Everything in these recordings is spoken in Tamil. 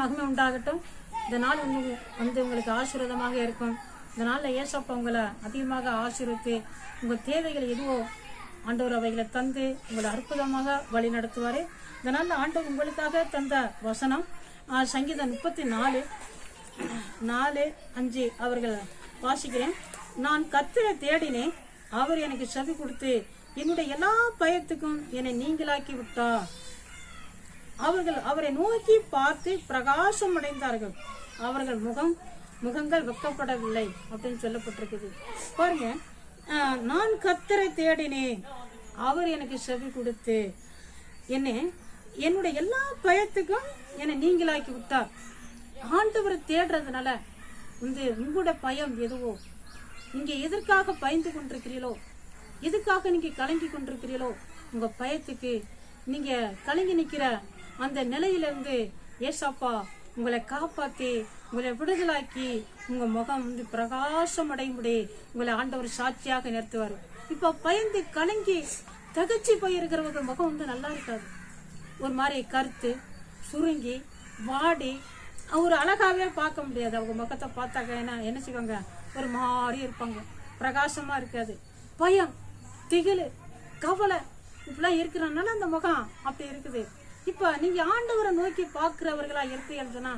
மகிமை உண்டாகட்டும். இந்த நாள் வந்து வந்து உங்களுக்கு ஆசீர்வாதமாக இருக்கும். இந்த நாளில் ஏசப்பா உங்களை அதிகமாக ஆசீர்வித்து உங்கள் தேவைகள் எதுவோ ஆண்டவர் அவைகளை தந்து உங்களை அற்புதமாக வழி நடத்துவார். இந்த நாளில் ஆண்டவர் உங்களுக்காக தந்த வசனம் சங்கீதம் முப்பத்தி நாலு நாலு அஞ்சு அவர்கள் வாசிக்கிறேன். நான் கத்திர தேடினேன் அவர் எனக்கு செவி கொடுத்து என்னுடைய எல்லா பயத்துக்கும் என்னை நீங்களாக்கி விட்டா அவர்கள் அவரை நோக்கி பார்த்து பிரகாசம் அடைந்தார்கள் அவர்கள் முகம் முகங்கள் வெக்கப்படவில்லை அப்படின்னு சொல்லப்பட்டிருக்குது. பாருங்க நான் கத்தரை தேடினேன். அவர் எனக்கு செவி கொடுத்து என்னை என்னுடைய எல்லா பயத்துக்கும் என்னை நீங்களாக்கி விட்டார். ஆண்டவரை தேடுறதுனால வந்து உங்களோட பயம் எதுவோ நீங்க எதற்காக பயந்து கொண்டிருக்கிறீர்களோ எதுக்காக நீங்க கலங்கி கொண்டிருக்கிறீர்களோ உங்க பயத்துக்கு நீங்க கலங்கி நிக்கிற அந்த நிலையிலிருந்து ஏசப்பா உங்களை காப்பாத்தி உங்களை விடுதலாக்கி உங்க முகம் வந்து பிரகாசம் அடையும்படி உங்களை ஆண்டவர் சாட்சியாக நிறுத்துவார். இப்ப பயந்து கலங்கி தகச்சி போயிருக்கிறவர்கள் முகம் வந்து நல்லா இருக்காது. ஒரு மாதிரி கருத்து சுருங்கி வாடி ஒரு அழகாவே பார்க்க முடியாது. அவங்க முகத்தை பார்த்தாக்க என்ன என்ன செய்வாங்க? ஒரு மாதிரி இருப்பாங்க. பிரகாசமா இருக்காது. பயம் திகில் கவலை இப்படிலாம் இருக்கிறனால அந்த முகம் அப்படி இருக்குது. இப்ப நீங்க ஆண்டவரை நோக்கி பாக்குறவர்களா இருப்பீங்கன்னு சொன்னா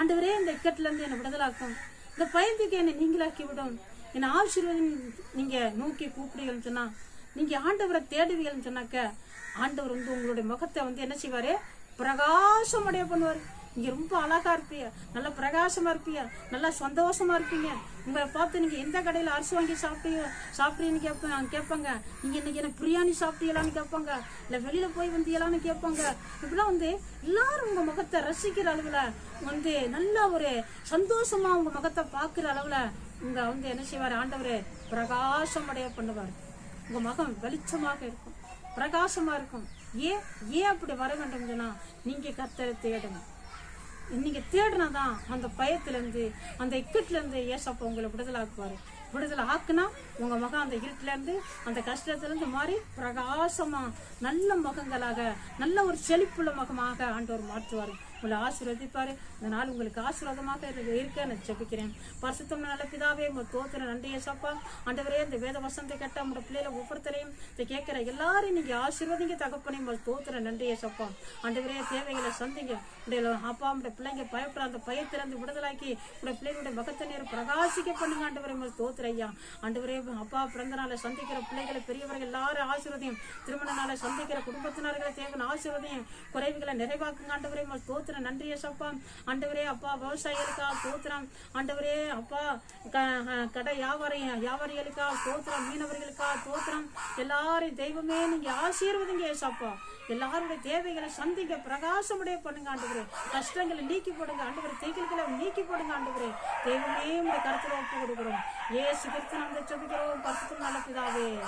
ஆண்டவரே இந்த இக்கட்டுல இருந்து என்னை விடுதலாக்கும். இந்த பயந்துக்கு என்னை நீங்களாக்கி விடும் என்னை ஆசீர்வாதம் நீங்க நோக்கி கூப்பிடுங்கன்னு சொன்னா நீங்க ஆண்டவரை தேடுவீங்கன்னு சொன்னாக்க ஆண்டவர் வந்து உங்களுடைய முகத்தை வந்து என்ன செய்வாரு? பிரகாசம் அடைய பண்ணுவாரு. நீங்க ரொம்ப அழகா இருப்பீங்க. நல்லா பிரகாசமா இருப்பீங்க. நல்லா சந்தோஷமா இருப்பீங்க. உங்களை பார்த்து நீங்க எந்த கடையில அரிசி வாங்கி சாப்பிட்டீங்க சாப்பிட்டீங்கன்னு கேட்பாங்க கேட்பாங்க. நீங்க இன்னைக்கு எனக்கு பிரியாணி சாப்பிட்டீங்களான்னு கேட்பாங்க. இல்ல வெளியில போய் வந்தீங்களான்னு கேட்பாங்க. இப்படிலாம் வந்து எல்லாரும் உங்க முகத்தை ரசிக்கிற அளவுல வந்து நல்ல ஒரு சந்தோஷமா உங்க முகத்தை பாக்குற அளவுல உங்க வந்து என்ன செய்வார்? ஆண்டவரு பிரகாசம் அடைய பண்ணுவார். உங்க முகம் வெளிச்சமாக இருக்கும். பிரகாசமா இருக்கும். ஏன் ஏன் அப்படி வர வேண்டும் சொன்னா நீங்க கத்தரை தேடணும் நீங்கள் தேடினா தான் அந்த பயத்துலேருந்து அந்த இக்கட்லேருந்து ஏசப்பா உங்களை விடுதலாக்குவார். விடுதலை ஆக்குனா உங்கள் முகம் அந்த இருட்டிலேருந்து அந்த கஷ்டத்துலேருந்து மாறி பிரகாசமாக நல்ல முகங்களாக நல்ல ஒரு செழிப்புள்ள முகமாக ஆண்டவர் மாற்றுவார். உங்களை ஆசீர்வதிப்பார். இந்த நாள் உங்களுக்கு ஆசீர்வாதமாக இருக்க. நான் ஜெபிக்கிறேன். பரிசுத்தம் நல்ல பிதாவே உங்கள் தோத்திர நன்றி ஏசப்பா ஆண்டவரே இந்த வேத வசந்தை கேட்ட உங்க பிள்ளையில ஒவ்வொருத்தரையும் இதை கேட்குற எல்லாரையும் நீங்கள் ஆசீர்வதிங்க தகப்பனையும் உங்கள் தோத்திர நன்றி ஏசப்பா ஆண்டவரே தேவைகளை சந்திங்க. உடைய அப்பா உடைய பிள்ளைங்க பயப்படுற அந்த பயத்திலிருந்து விடுதலாக்கி உடைய பிள்ளைகளுடைய முகத்தை நேரம் பிரகாசிக்க பண்ணுங்க ஆண்டவரே உங்கள் தோத்திர ஐயா. ஆண்டவரே அப்பா பிறந்த நாளை சந்திக்கிற பிள்ளைகளை பெரியவர்கள் எல்லாரும் ஆசீர்வதியும் திருமண நாளை சந்திக்கிற குடும்பத்தினர்களை தேவையான ஆசீர்வதியும் குறைவுகளை நிறைவாக்குங்க ஆண்டவரே உங்கள் தோத்திர நன்றி ஏசப்பா ஆண்டவரே அப்பா விவசாயிகளுக்கா ஸ்தோத்திரம் ஆண்டவரே அப்பா க- கடை வியாபாரி வியாபாரிகளுக்கா ஸ்தோத்திரம் மீனவர்களுக்கா? ஸ்தோத்திரம் எல்லாரையும் தெய்வமே நீங்க ஆசீர்வதிங்க ஏசப்பா. எல்லாருடைய தேவைகளை சந்திங்க பிரகாசமுடைய பண்ணுங்க ஆண்டவரே. கஷ்டங்களை நீக்கி போடுங்க ஆண்டவரே. தீக்கல்களை நீக்கி போடுங்க ஆண்டவரே. தெய்வமே இந்த கருத்துல ஒப்பு கொடுக்கிறோம். ஏசு கிறிஸ்து நம்ம சொல்லிக்கிறோம் பரிசுத்தம் நல்ல பிதாவே.